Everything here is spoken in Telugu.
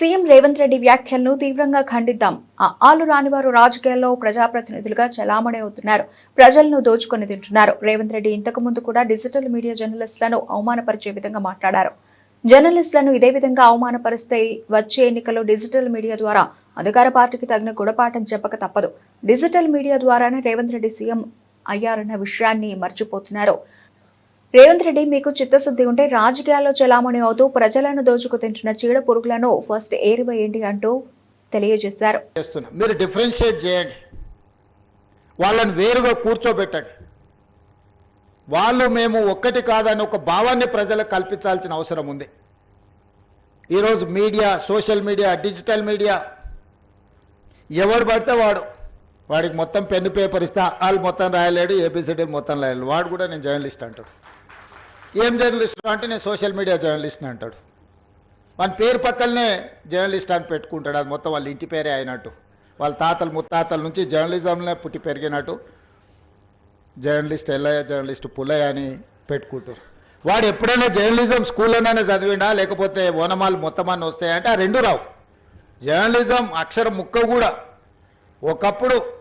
సీఎం రేవంత్ రెడ్డి వ్యాఖ్యలను తీవ్రంగా ఖండిద్దాం. ఆ ఆలు రానివారు రాజకీయాల్లో ప్రజాప్రతినిధులుగా చలామణి అవుతున్నారు ప్రజలను దోచుకొని తింటున్నారు. రేవంత్ రెడ్డి ఇంతకు ముందు కూడా డిజిటల్ మీడియా జర్నలిస్టులను అవమానపరిచే విధంగా మాట్లాడారు. జర్నలిస్టులను ఇదే విధంగా అవమానపరిస్తే వచ్చే ఎన్నికల్లో డిజిటల్ మీడియా ద్వారా అధికార పార్టీకి తగిన గుణపాఠం చెప్పక తప్పదు. డిజిటల్ మీడియా ద్వారానే రేవంత్ రెడ్డి సీఎం అయ్యారన్న విషయాన్ని మర్చిపోతున్నారు. రేవంత్ రెడ్డి మీకు చిత్తశుద్ధి ఉంటే రాజకీయాల్లో చలామణి అవుతూ ప్రజలను దోచుకు తింటున్న చీడ పురుగులను ఫస్ట్ ఏరివేయండి అంటూ తెలియజేశారు. మీరు డిఫరెన్షియేట్ చేయండి. వాళ్ళని వేరుగా కూర్చోబెట్టండి. వాళ్ళు మేము ఒక్కటి కాదని ఒక భావాన్ని ప్రజలకు కల్పించాల్సిన అవసరం ఉంది. ఈరోజు media social media digital media ఎవడు పడితే వాడు. వాడికి మొత్తం పెన్ను పేపర్ ఇస్తా వాళ్ళు మొత్తం రాయలేడు ఏపీసీడీ మొత్తం రాయలేడు. వాడు కూడా నేను జర్నలిస్ట్ అంటాడు. ఏం జర్నలిస్ట్ అంటే నేను సోషల్ మీడియా జర్నలిస్ట్ని అంటాడు. వాని పేరు పక్కలనే జర్నలిస్ట్ అని పెట్టుకుంటాడు. అది మొత్తం వాళ్ళ ఇంటి పేరే అయినట్టు. వాళ్ళ తాతలు ముత్తాతల నుంచి జర్నలిజంలో పుట్టి పెరిగినట్టు జర్నలిస్ట్ ఎల్లయ్య జర్నలిస్ట్ పుల్లయ్య అని పెట్టుకుంటారు. వాడు ఎప్పుడైనా జర్నలిజం స్కూల్లోనే చదివిండా? లేకపోతే ఓనమాలు మొత్తమాన్ని వస్తాయంటే ఆ రెండు రావు. జర్నలిజం అక్షరం ముక్క కూడా. ఒకప్పుడు